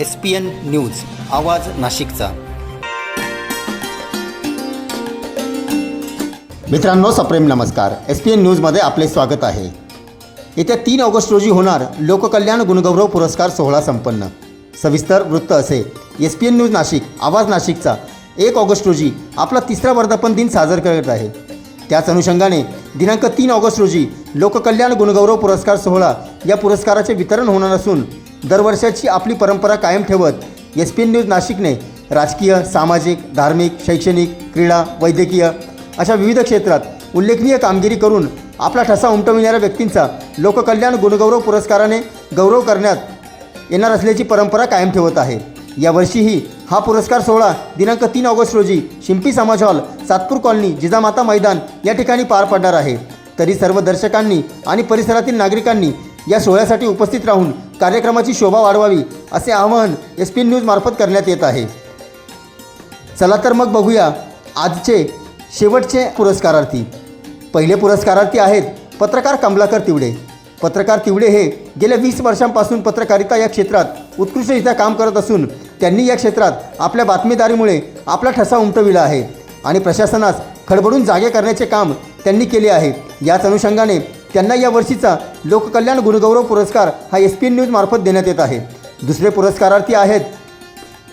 S P N news आवाज नाशिकचा. मित्रांनो सप्रेम नमस्कार. एस पी एन न्यूजमध्ये आपले स्वागत आहे. येत्या तीन ऑगस्ट रोजी होणार लोककल्याण गुणगौरव पुरस्कार सोहळा संपन्न. सविस्तर वृत्त असे. S P N news Nashik आवाज नाशिकचा. एक ऑगस्ट रोजी आपला तिसरा वर्धापन दिन साजर करत आहे. त्याच अनुषंगाने दिनांक तीन ऑगस्ट रोजी लोककल्याण गुणगौरव पुरस्कार सोहळा या पुरस्काराचे वितरण होणार असून दरवर्षाची आपली परंपरा कायम ठेवत एस पी एन न्यूज नाशिकने राजकीय सामाजिक धार्मिक शैक्षणिक क्रीडा वैद्यकीय अशा विविध क्षेत्रात उल्लेखनीय कामगिरी करून आपला ठसा उमटविणाऱ्या व्यक्तींचा लोककल्याण गुणगौरव पुरस्काराने गौरव करण्यात येणार असल्याची परंपरा कायम ठेवत आहे. यावर्षीही हा पुरस्कार सोहळा दिनांक तीन ऑगस्ट रोजी शिंपी समाज हॉल सातपूर कॉलनी जिजामाता मैदान या ठिकाणी पार पडणार आहे. तरी सर्व दर्शकांनी आणि परिसरातील नागरिकांनी या सोहळ्यासाठी उपस्थित राहून कार्यक्रमाची शोभा वाढवावी असे आवाहन एस पी न्यूजमार्फत करण्यात येत आहे. चला तर मग बघूया आजचे शेवटचे पुरस्कारार्थी. पहिले पुरस्कारार्थी आहेत पत्रकार कमलाकर तिवडे. पत्रकार तिवडे हे गेल्या वीस वर्षांपासून पत्रकारिता या क्षेत्रात उत्कृष्टरित्या काम करत असून त्यांनी या क्षेत्रात आपल्या बातमीदारीमुळे आपला ठसा उमटविला आहे आणि प्रशासनास खडबडून जागे करण्याचे काम त्यांनी केले आहे. याच अनुषंगाने त्यांना या वर्षीचा लोककल्याण गुणगौरव पुरस्कार हा एस पी न्यूजमार्फत देण्यात येत आहे. दुसरे पुरस्कारार्थी आहेत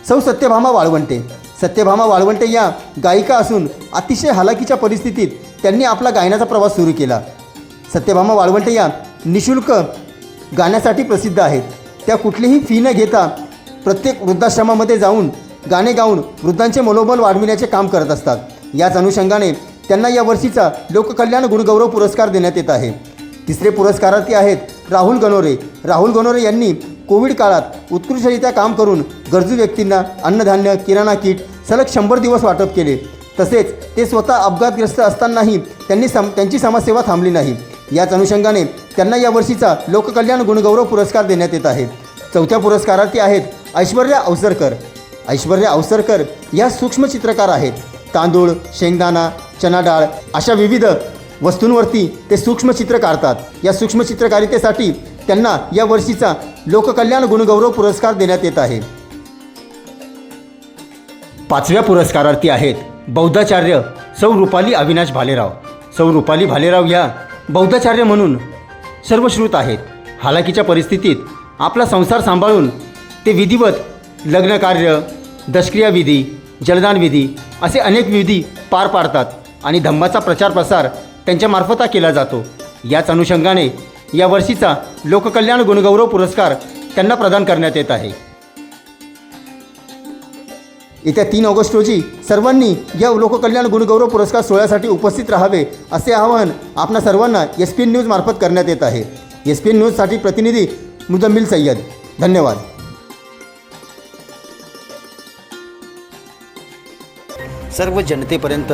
सौ सत्यभामा वाळवंटे. सत्यभामा वाळवंटे या गायिका असून अतिशय हालाकीच्या परिस्थितीत त्यांनी आपला गायनाचा प्रवास सुरू केला. सत्यभामा वाळवंटे या निशुल्क गाण्यासाठी प्रसिद्ध आहेत. त्या कुठलीही फी न घेता प्रत्येक वृद्धाश्रमामध्ये जाऊन गाणे गाऊन वृद्धांचे मनोबल वाढविण्याचे काम करत असतात. याच अनुषंगाने त्यांना या वर्षीचा लोककल्याण गुणगौरव पुरस्कार देण्यात येत आहे. तिसरे पुरस्कारार्थी आहेत राहुल गणोरे. राहुल गणोरे यांनी कोविड काळात उत्कृष्टरित्या काम करून गरजू व्यक्तींना अन्नधान्य किराणा किट सलग शंभर दिवस वाटप केले. तसेच ते स्वतः अपघातग्रस्त असतानाही त्यांनी सम त्यांची समाजसेवा थांबली नाही. याच अनुषंगाने त्यांना या वर्षीचा लोककल्याण गुणगौरव पुरस्कार देण्यात येत आहे. चौथ्या पुरस्कारार्थी आहेत ऐश्वर्या अवसरकर. ऐश्वर्या अवसरकर या सूक्ष्म चित्रकार आहेत. तांदूळ शेंगदाणा चना डाळ अशा विविध वस्तूंवरती ते सूक्ष्मचित्र काढतात. या सूक्ष्मचित्रकारितेसाठी त्यांना या वर्षीचा लोककल्याण गुणगौरव पुरस्कार देण्यात येत आहे. पाचव्या पुरस्कारार्थी आहेत बौद्धाचार्य सौ रुपाली अविनाश भालेराव. सौ रुपाली भालेराव या बौद्धाचार्य म्हणून सर्वश्रुत आहेत. हालाकीच्या परिस्थितीत आपला संसार सांभाळून ते विधिवत लग्नकार्य दशक्रिया विधी जलदान विधी असे अनेक विधी पार पाडतात. आणि धम्माचा प्रचार प्रसार त्यांच्यामार्फत हा केला जातो. याच अनुषंगाने या वर्षीचा लोककल्याण गुणगौरव पुरस्कार त्यांना प्रदान करण्यात येत आहे. येत्या तीन ऑगस्ट रोजी सर्वांनी या लोककल्याण गुणगौरव पुरस्कार सोहळ्यासाठी उपस्थित राहावे असे आवाहन आपणा सर्वांना एस पी एन न्यूजमार्फत करण्यात येत आहे. एस पी एन न्यूजसाठी प्रतिनिधी मुजम्मिल सय्यद. धन्यवाद. सर्व जनतेपर्यंत